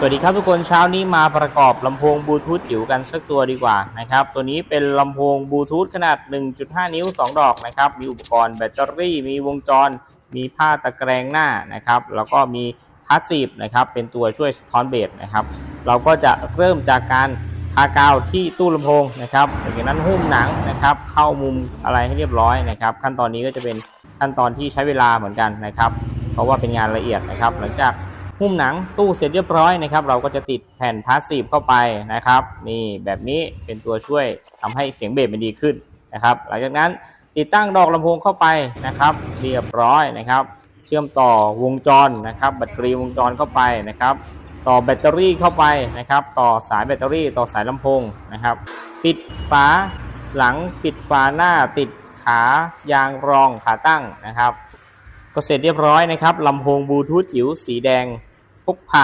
สวัสดีครับทุกคนเช้านี้มาประกอบลำโพงบลูทูธจิ๋วกันสักตัวดีกว่านะครับตัวนี้เป็นลำโพงบลูทูธขนาด 1.5 นิ้ว 2 ดอกนะครับมีอุปกรณ์แบตเตอรี่ มีวงจร มีผ้าตะแกรงหน้านะครับแล้วก็มีพาสซีฟนะครับเป็นตัวช่วยสะท้อนเบสนะครับเราก็จะเริ่มจากการทากาวที่ตู้ลำโพงนะครับจากนั้นหุ้มหนังนะครับเข้ามุมอะไรให้เรียบร้อยนะครับขั้นตอนนี้ก็จะเป็นขั้นตอนที่ใช้เวลาเหมือนกันนะครับเพราะว่าเป็นงานละเอียดนะครับหลังจาก หุ้มหนังตู้เสร็จเรียบร้อยนะครับ เราก็จะติดแผ่นพาสซีฟเข้าไปนะครับ นี่แบบนี้เป็นตัวช่วยทำให้เสียงเบสมันดีขึ้นนะครับ หลังจากนั้นติดตั้งดอกลำโพงเข้าไปนะครับ เรียบร้อยนะครับ เชื่อมต่อวงจรนะครับแบตเตอรี่วงจรเข้าไปนะครับ ต่อแบตเตอรี่เข้าไปนะครับ ต่อสายแบตเตอรี่ต่อสายลำโพงนะครับ ปิดฝาหลังปิดฝาหน้าติดขายางรองขาตั้งนะครับ ก็เสร็จเรียบร้อยนะครับลำโพงบลูทูธจิ๋วสีแดง พกพา